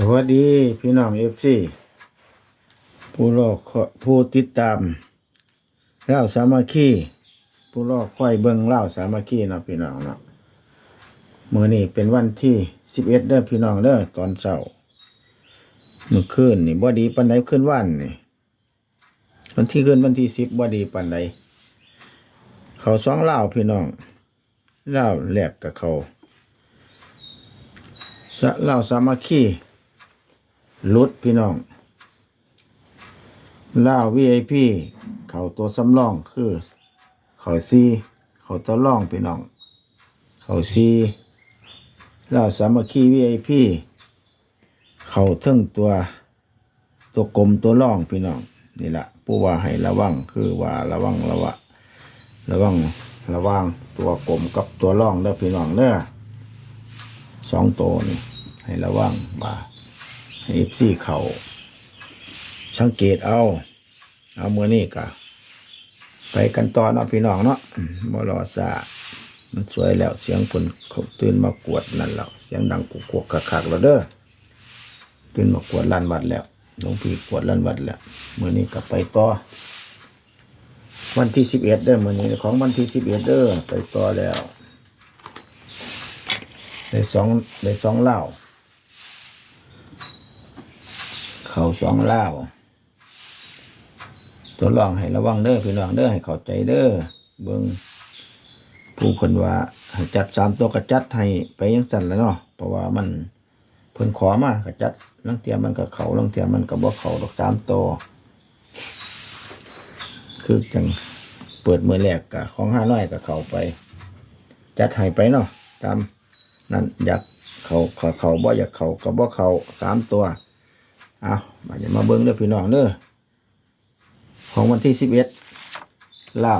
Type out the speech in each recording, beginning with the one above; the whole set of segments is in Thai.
สวัสดีพี่น้องเอฟซีผู้รอคอยผู้ติดตามเล่าสามัคคีผู้รอคอยเบิ่งเล่าสามัคคีเนาะพี่น้องเนาะมื้อนี้เป็นวันที่สิบเอ็ดเด้อพี่น้องเด้อตอนเช้าเมื่อคืนนี่บ่ดีปานใดคืนวันนี่วันที่คืนวันที่สิบบ่ดีปานใดเขาสองเล่าพี่น้องเล่าวแลกกับเขาเล่าสามัคคี ลุดพี่น้องเล่าวีไอพีเขาตัวสำรองคือ เขาซีเขาตัวร่องพี่น้อง เขาซีเล่าสามัคคีวีไอพีเขาเทึ่งตัวตัวกลมตัวร่องพี่น้องนี่แหละผู้ว่าให้ระวังคือว่าระวังระวะระวังระวังตัวกลมกับตัวร่องเด้อพี่น้องเด้อสองตัวนี่ให้ระวังว่า ให้ซี่เขาสังเกตเอา เอาเมื่อนี่กะไปกันต่อเนาะพี่น้องเนาะมบ่รอซามันสวยแล้วเสียงคนเขาตื่นมากวดนั่นแล้วเสียงดังกุกกๆคักๆแล้วเด้อตื่นมากวดลั่นวัดแล้วหลวงพี่กวดลั่นวัดแล้วเมื่อนี้ก็ไปต่อวันที่สิบเอ็ดเด้อเมื่อนี้ของวันที่สิบเอ็ดเด้อไปต่อแล้วได้สองได้สองเหล้า เขาสองเล้าตัวรองให้ระวังเด้อพี่น้องเด้อให้เข้าใจเด้อเบิ่งผู้เพิ่นว่าให้จัดสามตัวก็จัดให้ไปยังสั่นแล้วเนาะเพราะว่ามันเพิ่นขอมาก็จัดลังเทียมันก็เขาลังเทียมันก็บ่เขาดอกสามตัวคือจังเปิดมือแรกกะของห้าน้อยก็เขาไป จัดให้ไปเนาะตามนั่นอยากเขาเขาเขาบ่อยากเขาก็บ่เขาสามตัว เอามาจะมาเบิ้งเด้อพี่น้องเด้อของวันที่สิบเอ็ดเล่า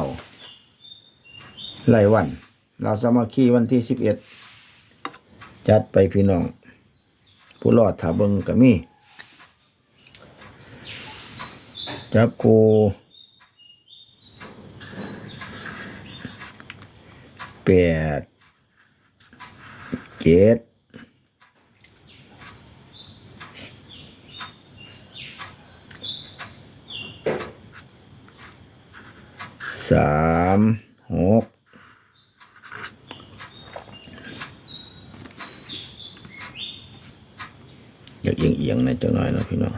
ไล่วัน เราสมัคคีวันที่สิบเอ็ดจัดไปพี่น้อง ผู้รอดถาเบิงก็มีจับกูแปดเจ็ด สามหกอยากเอียงเอียงๆหนะจังหน่อยนะพี่น้อง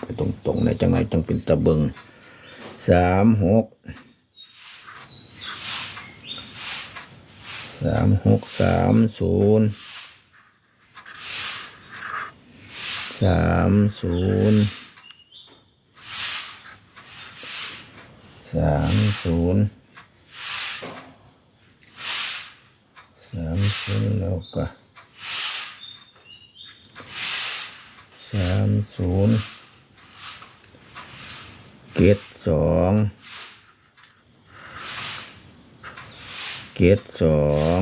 ไปตรงตรงๆหนะจังหน่อยจังเป็นตะเบิงสามหกสามหกสามศูนย์สามศูนย์ สามศูนย์สามศูนย์แล้วก็สามศูนย์เกตสองเกตสอง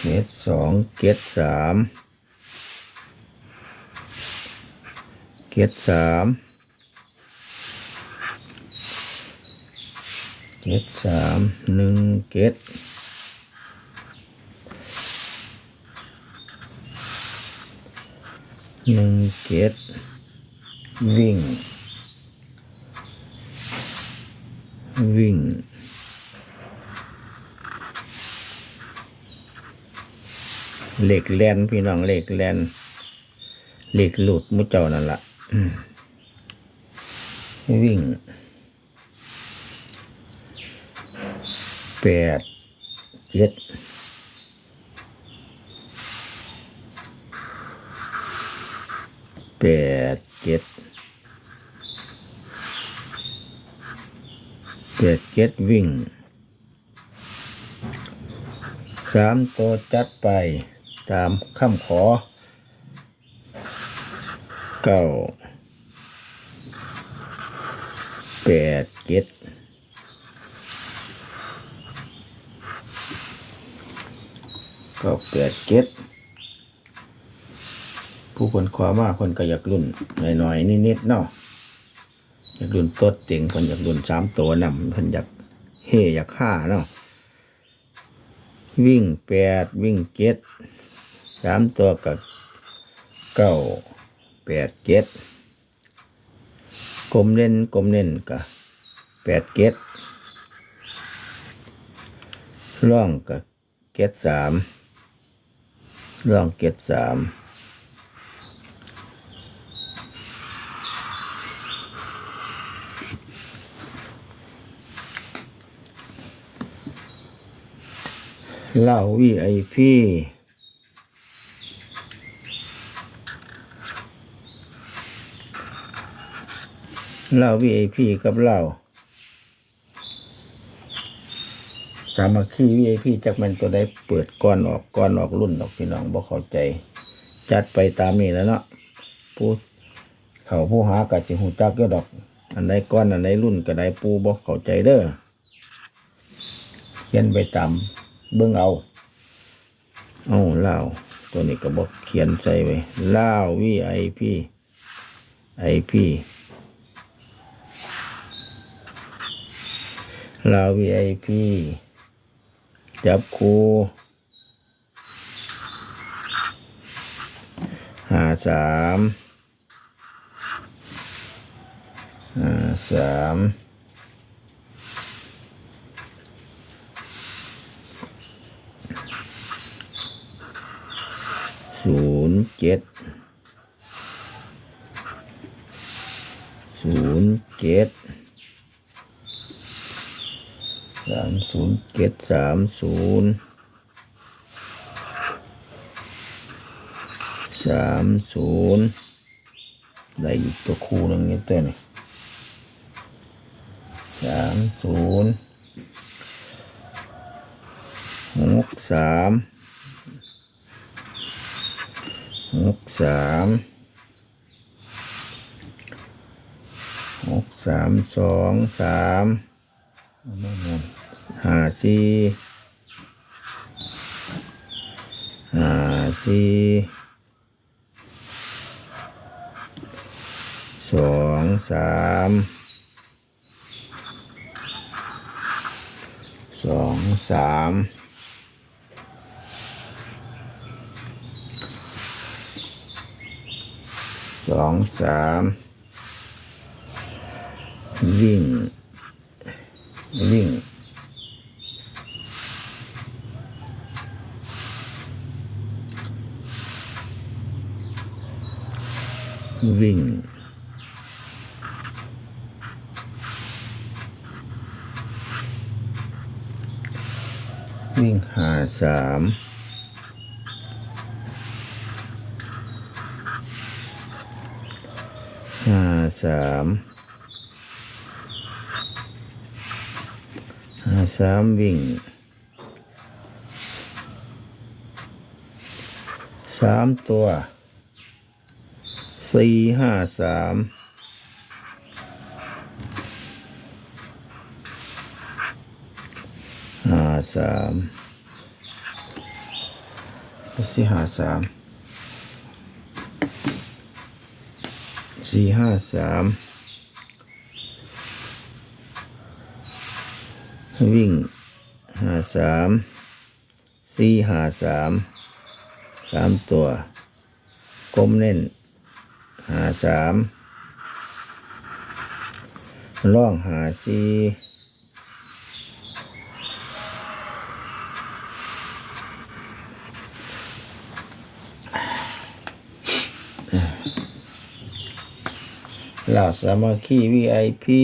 เกตสองเกตสามเกตสาม เกตสามหนึ่งเกตหนึ่งเกตวิ่ง วิ่งเหล็กแลนพี่น้องเหล็กแลนเหล็กหลุดมุเจ้านั่นละวิ่ง แปดเจ็ดแปดเจ็ดเจ็ดเจ็ดวิ่งสามตัวจัดไปตามคำขอเก้าแปดเจ็ดเก้าแปดเจ็ดผู้คนขวามาคนก็อยากรุ่นหน่อยๆนิดๆเนาะอยากรุ่นต้นเต็งเพิ่นอยากรุ่นสามตัวนำเพิ่นอยากเฮอยากฆ่าเนาะวิ่งแปดวิ่งเจ็ดสามตัวกับเก้าแปดเจ็ดกลมเล่นกลมเล่นกับแปดเจ็ดร่องกับเจ็ดสาม ร่องเจ็ดสามเหล่าวีไอพีเหล่าวีไอพีกับเหล่า สามัคคีวีไอพีจักมันตัวได้เปิดก้อนออกก้อนออกรุ่นออกพี่น้องบ่เข้าใจ จัดไปตามนี้แล้วเนาะผู้เขาผู้หากัจิหูจักก็ดอก อันใดก้อนอันใดรุ่นก็ได้ปูบ่เข้าใจเด้อเขียนไปตามเบิ่งเอาเอาเล่าตัวนี้ก็บอกเขียนใส่ไว้เล่าวีไอพีไอพีลาววีไอพี จับคูหาสามหาสามศูนย์เจ็ดศูนย์เจ็ด สามศูนย์เจ็ดสามศูนย์สามศูนย์ได้อีกตัวคู่หนึงนี่ตัวนี่สามศูนย์หกสามหกสามหกสามสองสาม ห้าสี่ห้าสี่สองสามสองสามสองสามวิ่ง วิ่งวิ่งวิ่งหาสามห้าสามห้า สามวิ่งสามตัวสี่ห้าสามห้าสามสี่ห้าสามสี่ห้าสาม วิ่งหาสามสี่หาสามสามตัวกลมเน่นหาสามล่องหาสี่ลาสามัคคีวีไอพี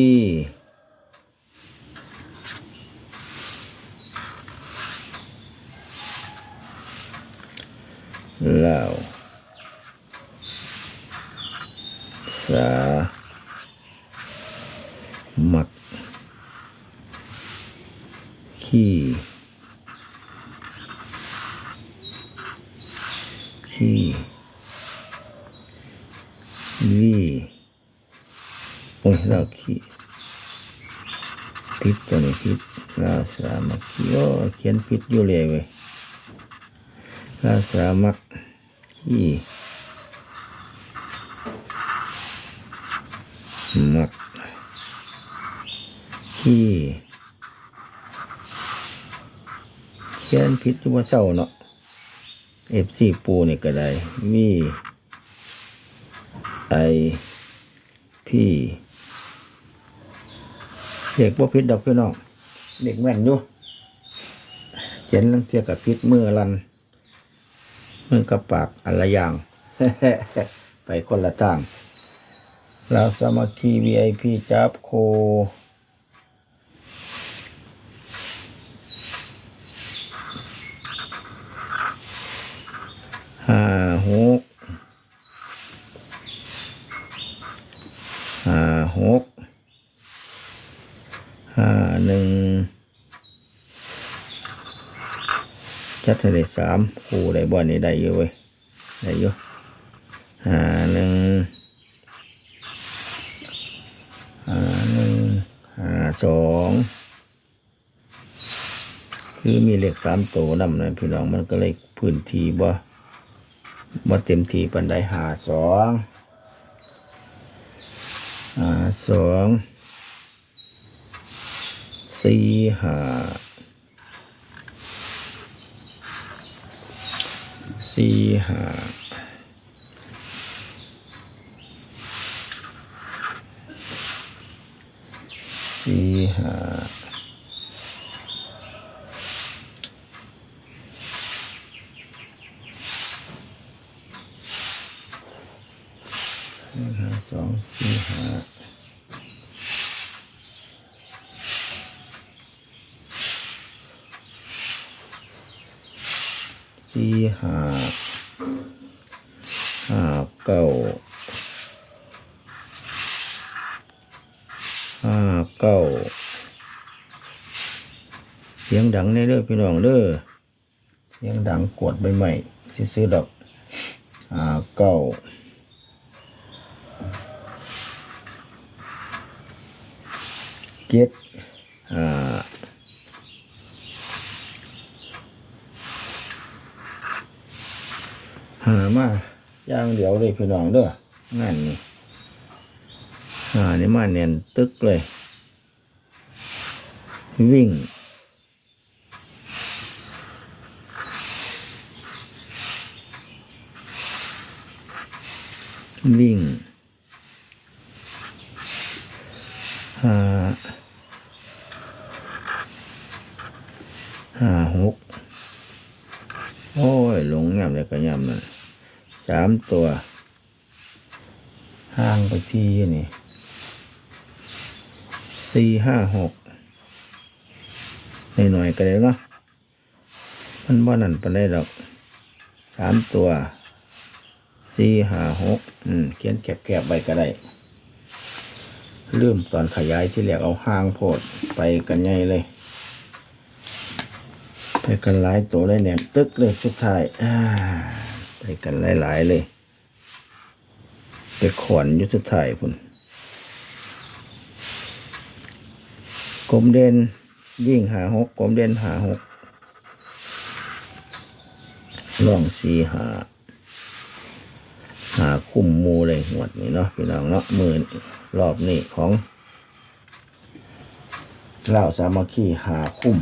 ล่าสามัคคีคีวีโอ้ยเราขีผิดตัวนี้ผิดเราสามัคคีโอ้เขียนผิดอยู่เลยเว้ย เราสามัคคีมักคีเขียนผิดอยู่ว่าเศร้าเนาะเอฟซีปูนี่ก็ได้วีไอพี่เด็กว่าพิษดอกพี่น้องเด็กแม่นอยู่เขียนลังเทียกับพิษมือลัน มือกับปากอันละอย่าง ไปคนละทางเราสมัคคี VIP จับโค ห้าหกห้าหกห้าหนึ่ง จัดให้ได้สามคู่ได้บ่อนนี่ได้อยู่เว้ยได้อยู่ห้าหนึ่งหาหนึ่งหาสองคือมีเลขสามตัวนำนะพี่น้องมันก็เลยพื้นที่บ่บ่เต็มที่ปันไดหาสองหาสองสี่หา สี่หาสี่หาหาสองสี่หาสี่หาห้าเก้าห้าเก้าเสียง ดังในเด้องพี่น้องเด้อเสียงดังกดใบใหม่ซื้อดอกห้าเก้าเจ็ดอ่าหามาอย่างเดียวเลยพี่น้องเด้อนั่นนี่หานี่มาเนียนตึกเลย วิ่ง วิ่งหาห้าหกโอ้ย หลงยำเลยก็ยำนั่นสามตัวห่างไปที่นี่สี่ห้าหกหน่อยๆก็ได้เนาะมันบ่นั่นไปได้ดอกสามตัว สี่ห้าหกอืม เขียนแคบๆไปก็ได้ลืมตอนขยายที่เรียกเอาห้างโพดไปกันใหญ่เลยไปกันหลายตัวเลยเนี่ยตึกเลยสุดท้ายไปกันหลายๆเลยไปขอนยู่สุดท้ายพุ่นกลมเด่นยิ่งหาหกกลมเด่นหาหกล่องสี่หา คุ้มมูเลยหมดนี่เนาะพี่น้องเนาะหมื่นรอบนี้ของเล่าสามัคคีหาคุ้ม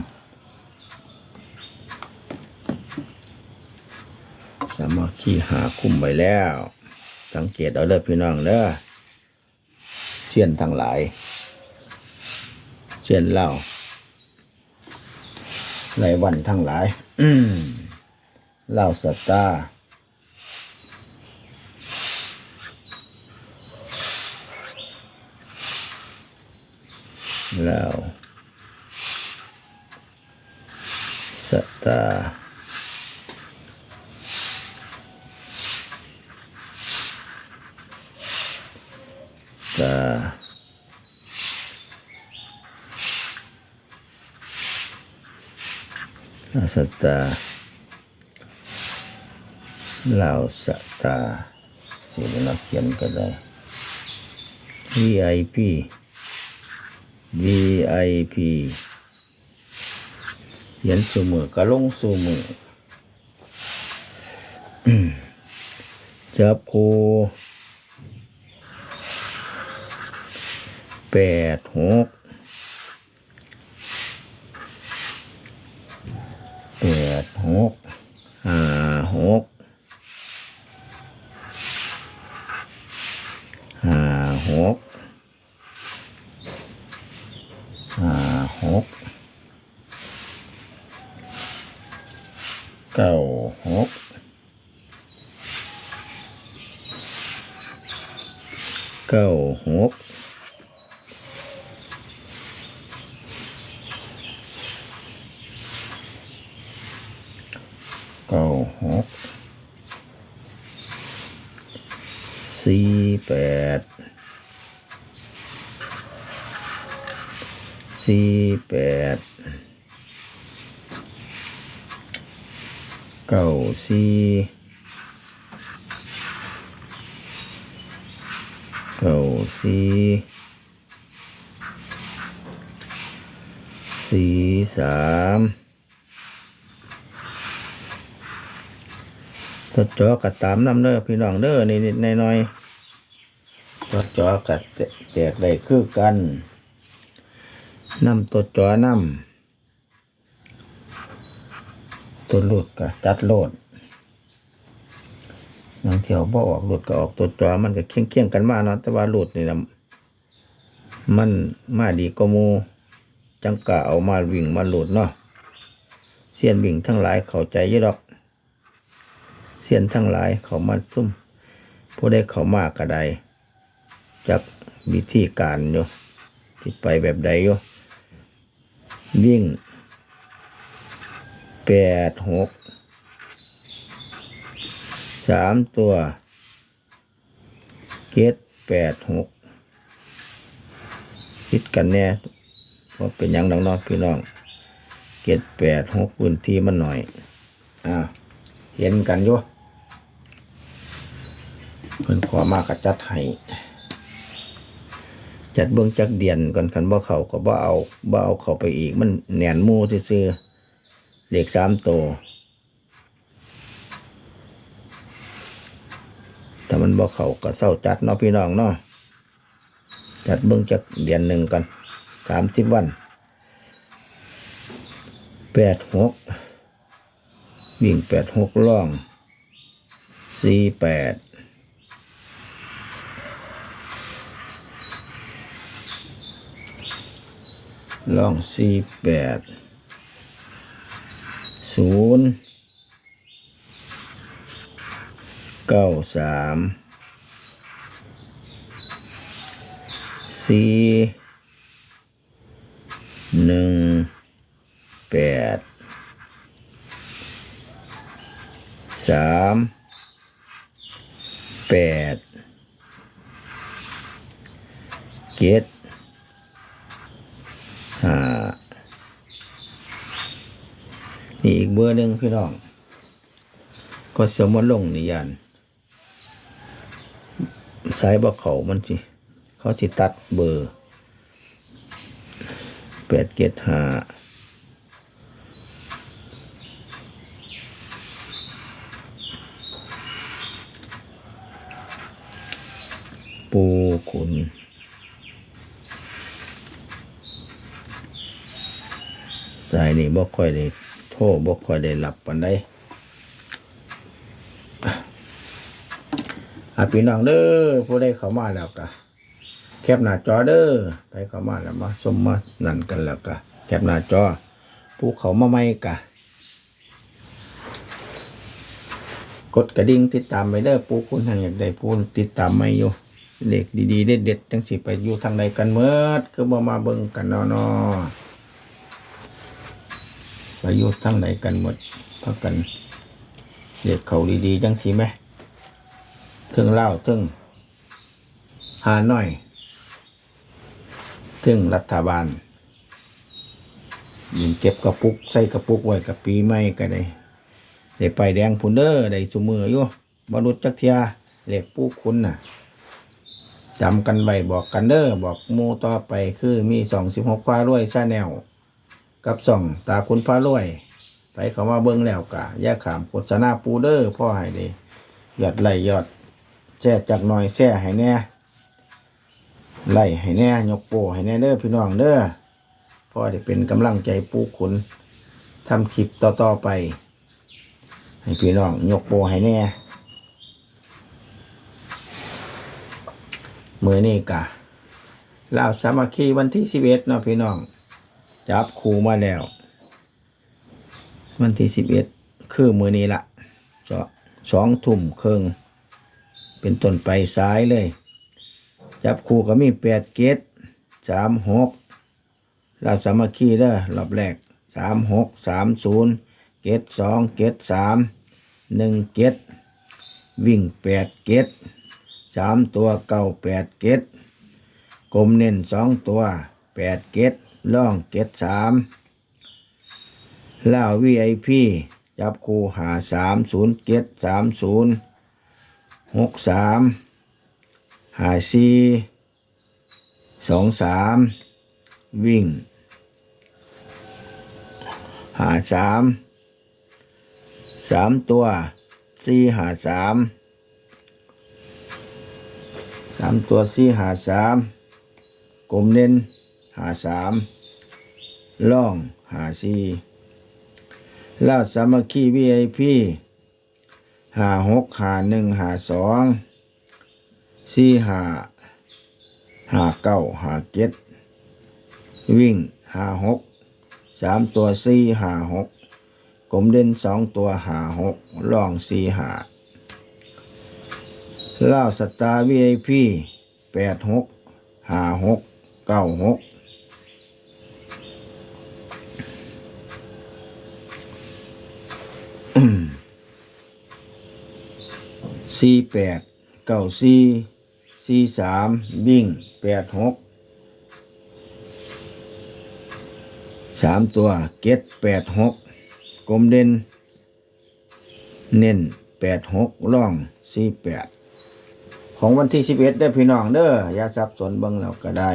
สามัคคีหาคุ้มไว้แล้ว สังเกตเอาเด้อพี่น้องเด้อเชียนทั้งหลายเชียนเล่าในวันทั้งหลายอืมเล่าสตาร์ แล้วสตาร์ตาลาสตาลาวสตาสิเดี๋ยวนักเขียนก็ได้ VIP VIP เขียนสูมือก็ลงสูมือจับคูแปดหกแปดหกห้าหกห้าหก หกเก้าหกเก้าหกเก้าหกสี่แปด สี่แปดเก้าสี่เก้าสี่สี่สามตัวจอกัดตามน้ำเด้อพี่น้องเด้อนิดๆหน่อยๆตัวจอกัดแตกได้คือกัน น้ำตัวจอน้ำตัวหลุดกับจัดโลดน้องเที่ยวบ่ออกหลุดก็ออกตัวจอมันก็เคียงเคียงกันมาเนาะแต่ว่าหลุดนี่นะมันมาดีกว่าหมูจังกะเอามาวิ่งมาหลุดเนาะเสียนวิ่งทั้งหลายเข้าใจยี่ดอกเสียนทั้งหลายเขามาซุ่มผู้ได้เขามากก็ได้จักวิธีการอยู่ที่ไปแบบใดอยู่ วิ่งแปดหกสามตัวเกตแปดหกคิดกันแน่ว่าเป็นยังน้องนองๆพี่น้องเกตแปดหกพื้นที่มันหน่อย อ่า เห็นกันอยู่เพิ่นขอมากกจัดให้ จัดเบิ่งจักเดียนก่อนคันบ่เขาก็บ่เอาบ่เอาเขาไปอีก มันแหนนมูซื่อๆเลขสามโตัวถ้ามันบ่เขาก็เศร้าจัดเนาะพี่น้องเนาะจัดเบิ่งจักเดียนหนึ่งก่อนสามสิบวันแปดหกวิ่งแปดหกล่องสี่แปด ลองสี่แปดศูนย์เก้าสามสี่หนึ่งแปดสามแปดเจ็ด ห้านี่อีกเบอร์หนึ่งพี่น้อง ก็เสียมันลงนี่ยันสายบ่เขามันสิ เขาสิตัดเบอร์แปดเจ็ดห้าปูขุน สายนี่บ่ค่อยได้โทรบ่ค่อยได้หลับปานใดอะพี่น้องเด้อผู้ใดเข้ามาแล้วก็แคปหน้าจอเด้อไปเข้ามาแล้วมาสมมานั่นกันแล้วก็แคปหน้าจอ ผู้เขามาใหม่กะกดกระดิ่งติดตามไปเด้อปูคุณทางอยากได้ปูติดตามไม่อยู่เด็กดีๆเด็ดๆจังสิไปอยู่ทางใดกันเมื่อคือบ่มาเบิ่งกันเนาะ นาะไปอยู่ทางใดกันหมดพักกันเด็กเขาดีๆจังสิไหมถึงเล่าถึงหาหน่อย ถึงรัฐบาลยิงเก็บกระปุกใส่กระปุกไว้กับปีใหม่ก็ได้ได้ไปแดงพุนเด้อได้สุมืออยู่บรุษจักเทียเหล็กปูคุณน่ะจำกันไว้บอกกันเด้อบอกมูต่อไปคือมีสองสิบหกพารวยชาแนล กับส่องตาคุณพารวยไปเขามาเบิ้งแล้วกะอย่ขามโฆษณาปูเด้อพ่อให้ได้ยอดไหล่ยอดแช่จากหน่อยแช่ให้แน่ไหล่ให้แน่ยกโปให้แน่เด้อพี่น้องเด้อพ่อได้เป็นกำลังใจปูขุนทำคลิปต่อๆไป ให้พี่น้องยกโปให้แน่มือนี่กะลาวสามัคคีวันที่สิบเอ็ดเนาะพี่น้อง จับครูมาแล้ว วันที่สิบเอ็ดคือมือนี้ละสอสองทุ่มครึ่งเป็นต้นไปซ้ายเลย จับครูก็มีแปดเกตสามหกเราสามัคคีเด้อรอบแรกสามหกสามศูนย์เกตสองเกตสามหนึ่งเกตวิ่งแปดเกตสามตัวเก้าแปดเกตกลมเน้นสองตัวแปดเกต ล่องเกตสามล่าวีไอพีจับคูหาสามศูนย์เกตสามศูนย์หกสามหาซีสองสามวิ่ง หาสามสามตัวสี่หาสามสามตัวสี่หาสามกลมเน้นหาสาม ล่องหาซีลาดสามัคคีวีไอพีหาหกหาหนึ่งหาสองสี่หาหาเก้าหาเจ็ดวิ่งหาหกสามตัวสี่หาหกกลมเด่นสองตัวหาหกล่องสี่หาเล่าสตาร์วีไอพีแปดหกหาหกเก้าหก สี่แปดเก้าสี่สี่สามวิ่งแปดหกสามตัวเก็ตแปดหกกลมเด่น เน้นแปดหกล่องสี่แปดของวันที่สิบเอ็ดได้อพี่น้องเด้อยาสับสนเบิ่งแล้วก็ได้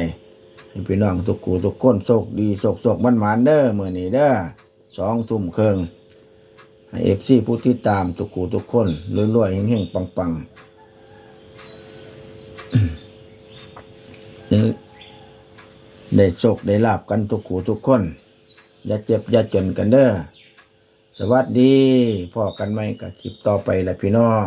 ให้พี่น้องทุกกูทุกคนโชคดีโชคโชคมันหมานเด้อเมื่อนี้เด้อสองทุ่มเครึ่ง เอฟซีผู้ที่ตามทุกกูทุกคนรวยๆเฮงๆปังๆได้ได้โชคได้ลาบกันทุกขูทุกคน อย่าเจ็บอย่าจนกันเด้อสวัสดีพ่อกันไหมกับคลิปต่อไปแหละพี่น้อง